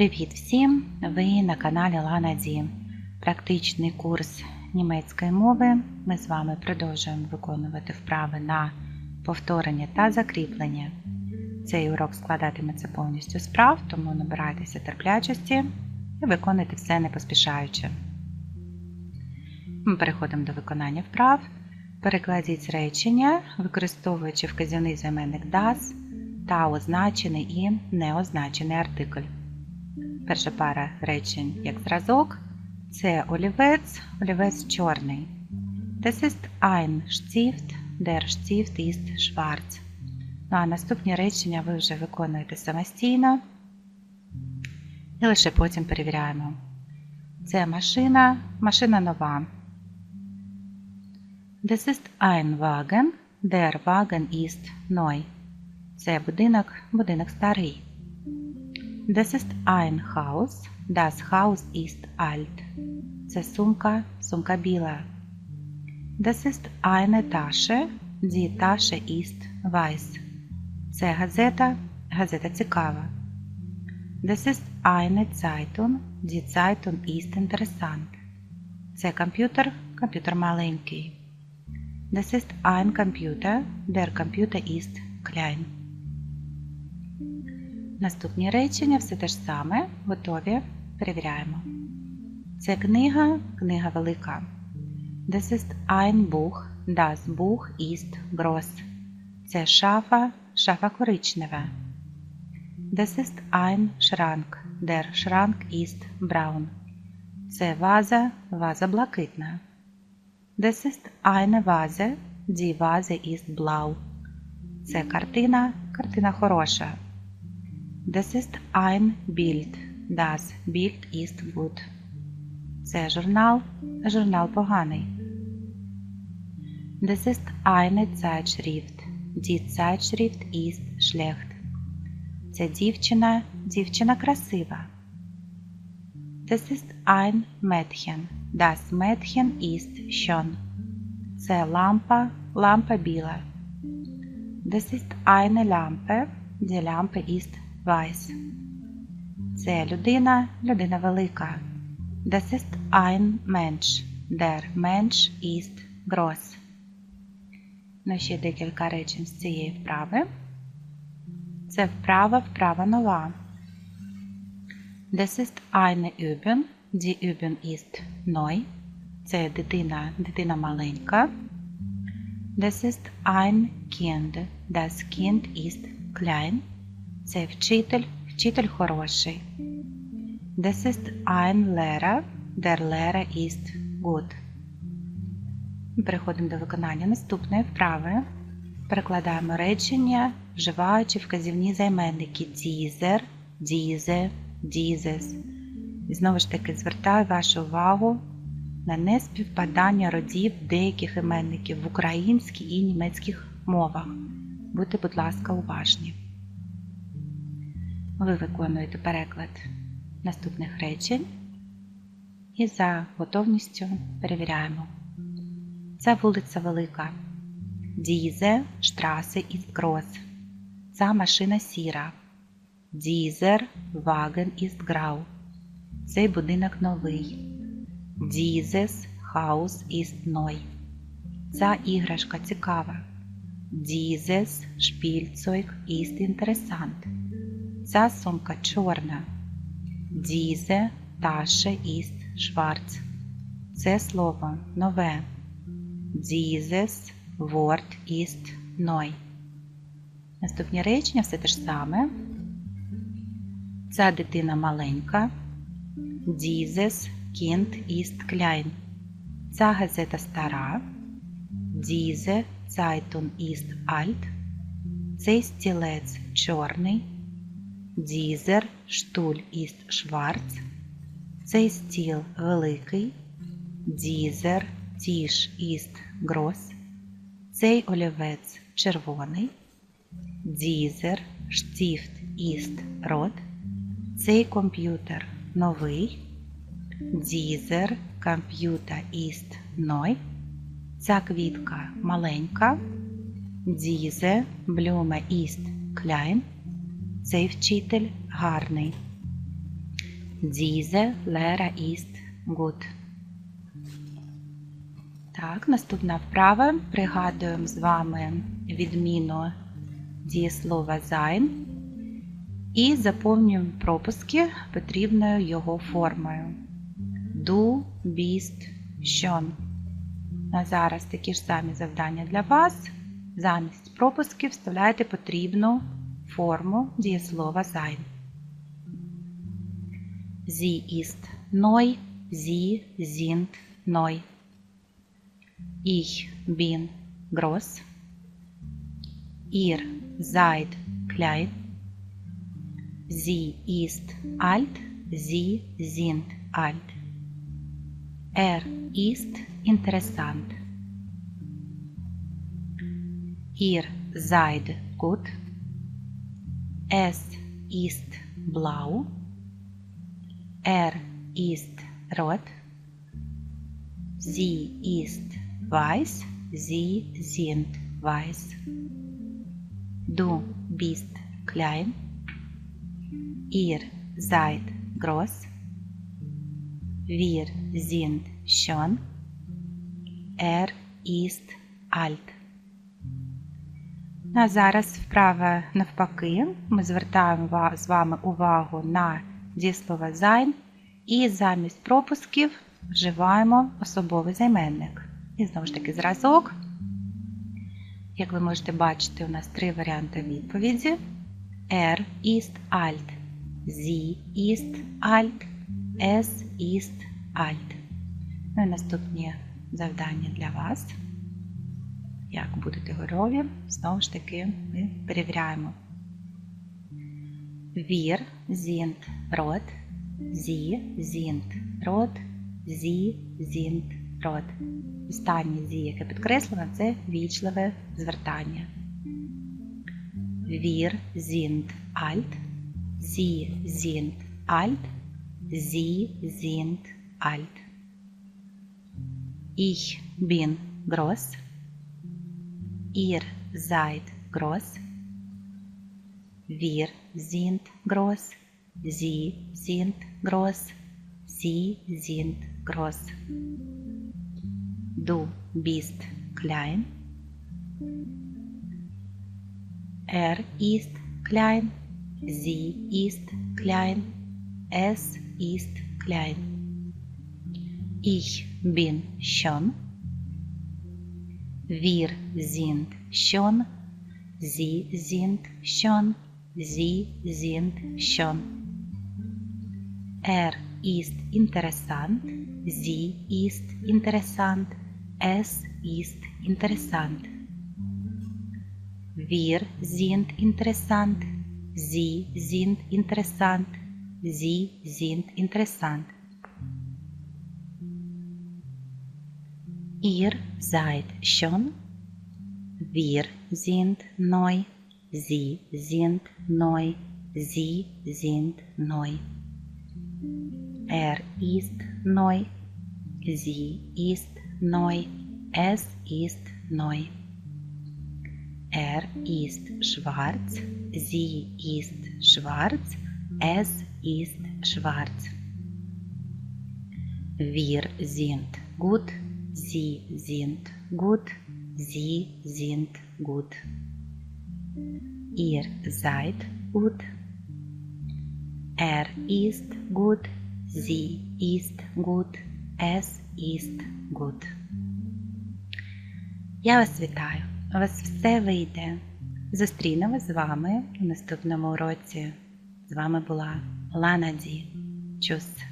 Привіт всім! Ви на каналі Лана Ді. Практичний курс німецької мови. Ми з вами продовжуємо виконувати вправи на повторення та закріплення. Цей урок складатиметься повністю з прав, тому набирайтеся терплячості і виконуйте все не поспішаючи. Ми переходимо до виконання вправ. Перекладіть речення, використовуючи вказівний займенник das та означений і неозначений артикль. Перша пара речень як зразок це олівець, олівець чорний. Das ist ein Stift, der Stift ist schwarz. Ну а наступні речення ви вже виконуєте самостійно і лише потім перевіряємо. Це машина, машина нова. Das ist ein Wagen, der Wagen ist neu. Це будинок, будинок старий. Das ist ein Haus, das Haus ist alt. Це сумка, сумка біла. Das ist eine Tasche, die Tasche ist weiß. Це газета, газета цікава. Das ist eine Zeitung, die Zeitung ist interessant. Це комп'ютер, комп'ютер маленький. Das ist ein Computer, der Computer ist klein. Наступні речення все те ж саме. Готові. Перевіряємо. Це книга, книга велика. Das ist ein Buch, das Buch ist groß. Це шафа, шафа коричнева. Das ist ein Schrank, der Schrank ist braun. Це ваза, ваза блакитна. Das ist eine Vase, die Vase ist blau. Це картина, картина хороша. Das ist ein Bild, das Bild ist gut. Це журнал, журнал поганий. Das ist eine Zeitschrift, die Zeitschrift ist schlecht. Це дівчина, дівчина красива. Das ist ein Mädchen, das Mädchen ist schön. Це лампа, лампа біла. Das ist eine Lampe, die Lampe ist Це людина, людина велика. Das ist ein Mensch, der Mensch ist groß. Ну, ще декілька речень з цієї вправи. Це вправа, вправа нова. Das ist eine Übung, die Übung ist neu. Це дитина, дитина маленька. Das ist ein Kind, das Kind ist klein. Це вчитель, вчитель хороший. Das ist ein Lehrer, der Lehrer ist gut. Переходимо до виконання наступної вправи. Перекладаємо речення, вживаючи вказівні займенники dieser, diese, dieses. І знову ж таки звертаю вашу увагу на неспівпадання родів деяких іменників в українській і німецьких мовах. Будьте, будь ласка, уважні. Ви виконуєте переклад наступних речень і за готовністю перевіряємо. Ця вулиця велика. Diese Straße ist groß. Ця машина сіра. Dieser Wagen ist grau. Цей будинок новий. Dieses Haus ist neu. Ця іграшка цікава. Dieses Spielzeug ist interessant. Ця сумка чорна. Diese Tasche ist schwarz. Це слово нове. Dieses Wort ist neu. Наступні речення все те ж саме. Ця дитина маленька. Dieses Kind ist klein. Ця газета стара. Diese Zeitung ist alt. Цей стілець чорний. Dieser Stuhl ist schwarz. Цей стіл великий. Dieser Tisch ist groß. Цей олівець червоний. Dieser Stift ist rot. Цей комп'ютер новий. Ist neu. Ця квітка маленька. Diese Blume ist klein. Цей вчитель гарний. Diese Lehrer ist gut. Так, наступна вправа. Пригадуємо з вами відміну дієслова sein і заповнюємо пропуски потрібною його формою. Du bist schon. На зараз такі ж самі завдання для вас. Замість пропусків вставляєте потрібну Formu Diesslova sein. Sie ist neu, sie sind neu. Ich bin groß. Ihr seid klein. Sie ist alt, sie sind alt. Er ist interessant. Ihr seid gut. Es ist blau. Er ist rot. Sie ist weiß. Sie sind weiß. Du bist klein. Ihr seid groß. Wir sind schon. Er ist alt. На зараз вправа навпаки. Ми звертаємо з вами увагу на дієслово sein і замість пропусків вживаємо особовий займенник. І знову ж таки зразок. Як ви можете бачити, у нас три варіанти відповіді. Er ist alt. Sie ist alt. Es ist alt. Ну і наступні завдання для вас. Як будете готові, знову ж таки ми перевіряємо. Wir sind rot. Sie sind rot. Sie sind rot. Останнє «sie», яке підкреслено, це вічливе звертання. Wir sind alt. Sie sind alt. Sie sind alt. Ich bin groß. Ihr seid groß. Wir sind groß. Sie sind groß. Sie sind groß. Du bist klein. Er ist klein. Sie ist klein. Es ist klein. Ich bin schon. Wir sind schon. Sie sind schon. Sie sind schon. Er ist interessant. Sie ist interessant. Es ist interessant. Wir sind interessant. Sie sind interessant. Sie sind interessant. Ihr seid schon. Wir sind neu. Sie sind neu. Sie sind neu. Er ist neu. Sie ist neu. Es ist neu. Er ist schwarz. Sie ist schwarz. Es ist schwarz. Wir sind gut. Sie sind gut. Sie sind gut. Ihr seid gut. Er ist gut. Sie ist gut. Es ist gut. Я вас вітаю. У вас все вийде. Зустрінемось з вами у наступному уроці. З вами була Лана Ді. Чус.